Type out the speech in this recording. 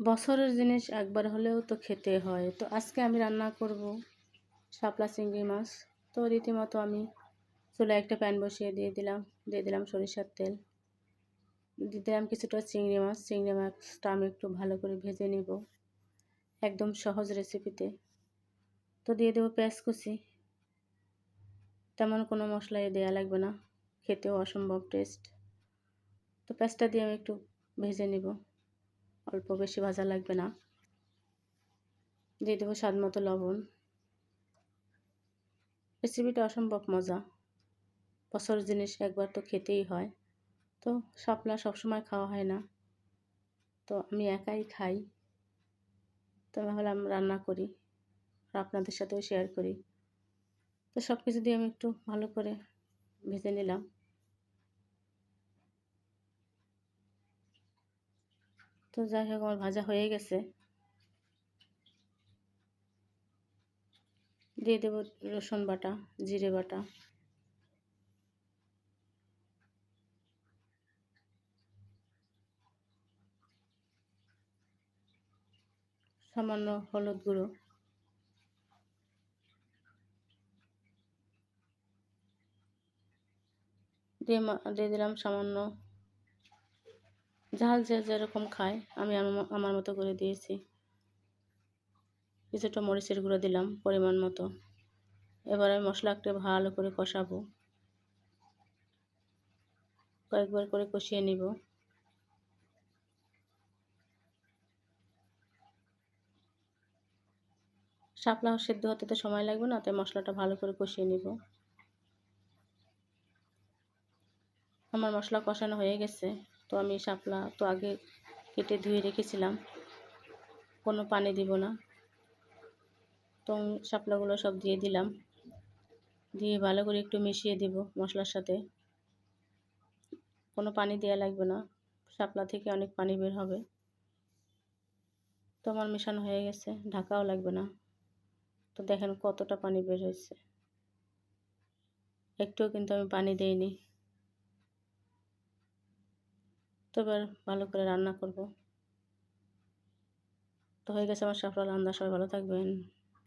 বছরের জিনিস একবার হলেও তো খেতে হয়। তো আজকে আমি রান্না করব শাপলা চিংড়ি মাছ। তো রীতিমতো আমি চুলায় একটা প্যান বসিয়ে দিয়ে দিলাম দিয়ে দিলাম সরিষার তেল। দিয়ে দিলাম কিছুটা চিংড়ি মাছ। চিংড়ি মাছটা আমি একটু ভালো করে ভেজে নিব একদম সহজ রেসিপিতে। তো দিয়ে দেবো পেঁয়াজ কুচি। তেমন কোনো মশলাই দেওয়া লাগবে না, খেতেও অসম্ভব টেস্ট। তো পেঁয়াজটা দিয়ে আমি একটু ভেজে নিব। অল্প বেশি ভাজা লাগবে না। দিয়ে দেবো স্বাদ মতো লবণ। রেসিপিটা অসম্ভব মজা। বছর জিনিস একবার তো খেতেই হয়। তো শাপলা সবসময় খাওয়া হয় না। তো আমি একাই খাই। তো ভাবলাম রান্না করি আর আপনাদের সাথেও শেয়ার করি। তো সব কিছু দিয়ে আমি একটু ভালো করে ভেজে নিলাম। তো যাই হোক, আমার ভাজা হয়ে গেছে। দিয়ে দেব রসুন বাটা, জিরে বাটা। সামান্য হলুদ গুঁড়ো। দিয়ে দিলাম সামান্য ঝাল যে যেরকম খায়, আমি আমার মতো করে দিয়েছি। কিছুটা মরিচের গুঁড়ো দিলাম পরিমাণ মতো। এবার আমি মশলাটা ভালো করে কষাবো। কয়েকবার করে কষিয়ে নিব। শাপলা সেদ্ধ হতে তো সময় লাগবে না, তাই মশলাটা ভালো করে কষিয়ে নিব। আমার মশলা কষানো হয়ে গেছে। তো আমি শাপলা তো আগে কেটে ধুয়ে রেখেছিলাম। কোনো পানি দিব না। তো শাপলাগুলো সব দিয়ে দিলাম। দিয়ে ভালো করে একটু মিশিয়ে দিব মশলার সাথে। কোনো পানি দেওয়া লাগবে না। শাপলা থেকে অনেক পানি বের হবে। তো আমার মেশানো হয়ে গেছে। ঢাকাও লাগবে না। তো দেখেন কতটা পানি বের হয়েছে। একটুও কিন্তু আমি পানি দেইনি। তো এবার ভালো করে রান্না করব। তো হয়ে গেছে আমার সাফরা রান্না সবাই ভালো থাকবেন।